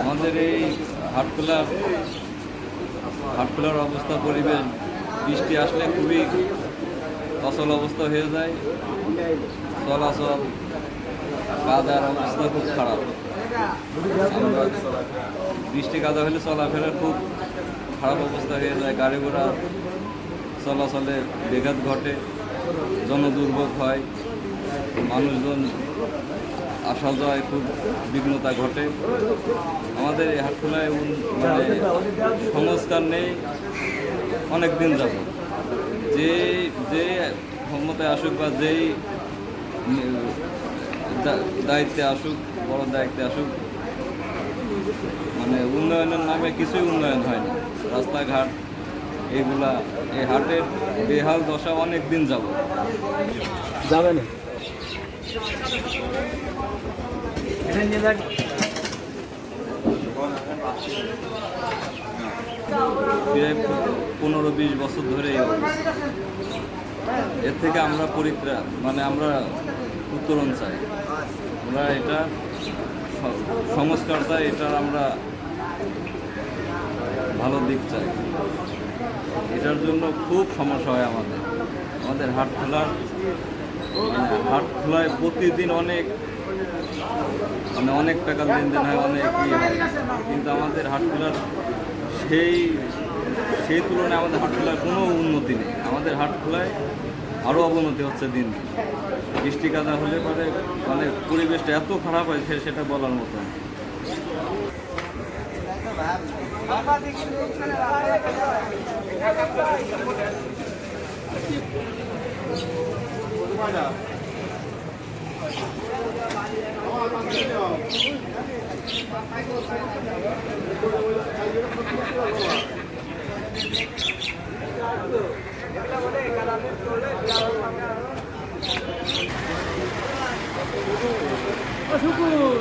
আমাদের এই হাটখোলার হাটখোলার অবস্থা, পরিবেশ, বৃষ্টি আসলে খুবই অচল অবস্থা হয়ে যায়। চলাচল কাদার অবস্থা খুব খারাপ। বৃষ্টি কাদা হলে চলাফেরার খুব খারাপ অবস্থা হয়ে যায়। গাড়ি ঘোড়া চলাচলে বেঘাত ঘটে, জনদুর্ভোগ হয়। মানুষজন আসা যাওয়ায় খুব বিঘ্নতা ঘটে। আমাদের এই হাটখোলায় মানে সংস্কার নেই, অনেক দিন যাব যে যে ক্ষমতায় আসুক বা যেই দায়িত্বে আসুক, বড় দায়িত্বে আসুক মানে উন্নয়নের নামে কিছুই উন্নয়ন হয় না। রাস্তাঘাট, এইগুলা, এই হাটের বেহাল দশা অনেক দিন যাব যাবে না। পনেরো বিশ বছর ধরে এর থেকে আমরা পরিত্রাণ মানে আমরা উত্তরণ চাই। আমরা এটা সংস্কার চাই এটার আমরা ভালো দিক চাই। এটার জন্য খুব সমস্যা হয় আমাদের। আমাদের হাট খেলার মানে হাট খোলায় প্রতিদিন অনেক মানে অনেক টাকা লেনদেন হয়, অনেক ইয়ে কিন্তু আমাদের হাট খোলার সেই সেই তুলনায় আমাদের হাট খোলার কোনো উন্নতি নেই। আমাদের হাট খোলায় আরও অবনতি হচ্ছে দিন দিন। বৃষ্টি কাদা হলে পরে মানে পরিবেশটা এত খারাপ হয় সেটা বলার মতো না। শুকুর।